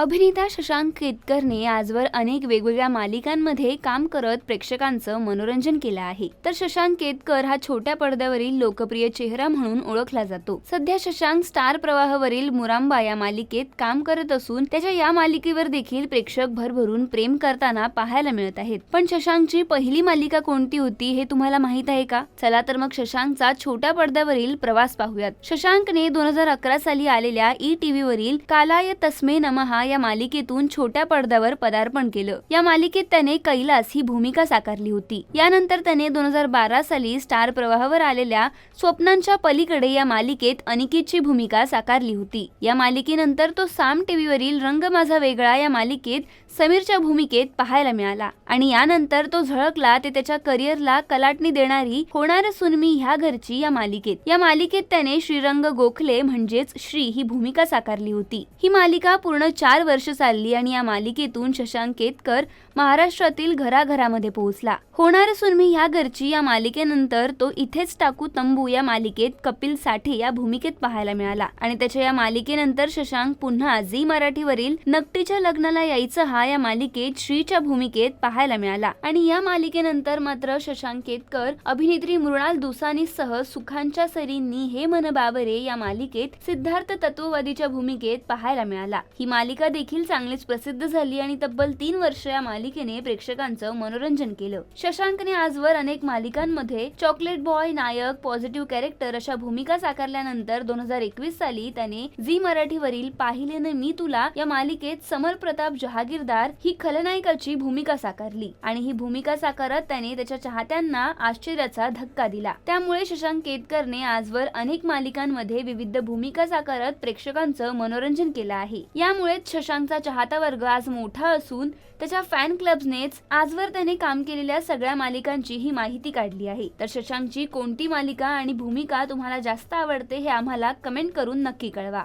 अभिनेता शशांक केतकरने आजवर अनेक वेगवेगळ्या मालिकांमध्ये काम करत प्रेक्षकांचं मनोरंजन केलं आहे. तर शशांक केतकर हा छोट्या पडद्यावरील लोकप्रिय चेहरा म्हणून ओळखला जातो. सध्या शशांक स्टार प्रवाहावरील मुरांबा या मालिकेत काम करत असून त्याच्या या मालिकेवर देखील प्रेक्षक भरभरून प्रेम करताना पाहायला मिळत आहेत. पण शशांकची पहिली मालिका कोणती होती हे तुम्हाला माहीत आहे का? चला तर मग शशांकचा छोट्या पडद्यावरील प्रवास पाहूयात. शशांकने दोन हजार अकरा साली आलेल्या ई टीव्हीवरील कालाय तस्मे नमहा या मालिकेतून छोट्या पडद्यावर पदार्पण केलं. या मालिकेत त्याने कैलास ही भूमिका साकारली होती. यानंतर त्याने दोन हजार बारा साली स्टार प्रवाहावर आलेल्या स्वप्नांच्या पलीकडे या मालिकेत अनिकेतची भूमिका साकारली होती. या मालिकेनंतर तो साम टीव्हीवरील रंग माझा वेगळा या मालिकेत समीरच्या भूमिकेत पाहायला मिळाला. आणि यानंतर तो झळकला ते त्याच्या करिअरला कलाटणी देणारी होणार सुनमी ह्या घरची या मालिकेत. या मालिकेत त्याने श्रीरंग गोखले म्हणजेच श्री ही भूमिका साकारली होती. ही मालिका पूर्ण चार चार वर्ष चालली आणि या मालिकेतून शशांक केतकर महाराष्ट्रातील घराघरामध्ये पोहोचला. होणार सुनमी ह्या घरची या मालिकेनंतर तो इथेच टाकू तंबू या मालिकेत कपिल साठे या भूमिकेत पाहायला मिळाला. आणि त्याच्या या मालिकेनंतर शशांक पुन्हा झी मराठीवरील नकटीच्या लग्नाला यायचं हा या मालिकेत श्रीच्या भूमिकेत पाहायला मिळाला. आणि या मालिकेनंतर मात्र शशांक केतकर अभिनेत्री मृणाल दुसानी सह सुखांच्या सरींनी हे मन बाबरे या मालिकेत सिद्धार्थ तत्ववादीच्या भूमिकेत पाहायला मिळाला. ही मालिका देखील चांगलीच प्रसिद्ध झाली आणि तब्बल तीन वर्ष या मालिकेने प्रेक्षकांचं मनोरंजन केलं. शशांकने आजवर अनेक मालिकांमध्ये चॉकलेट बॉय नायक पॉझिटिव्ह कॅरेक्टर अशा भूमिका साकारल्यानंतर दोन हजार एकवीस साली त्याने झी मराठीवरील पाहिले न मी तुला या मालिकेत समर प्रताप जहागीरदार ही खलनायकाची भूमिका साकारली आणि ही भूमिका साकारत त्याने त्याच्या चाहत्यांना आश्चर्याचा धक्का दिला. त्यामुळे शशांक केतकरने आजवर अनेक मालिकांमध्ये विविध भूमिका साकारत प्रेक्षकांचं मनोरंजन केलं आहे. यामुळेच शशांकचा चाहता वर्ग आज मोठा असून त्याच्या फॅन क्लब्सनेच आजवर त्याने काम केलेल्या सगळ्या मालिकांची ही माहिती काढली आहे. तर शशांकची कोणती मालिका आणि भूमिका तुम्हाला जास्त आवडते हे आम्हाला कमेंट करून नक्की कळवा.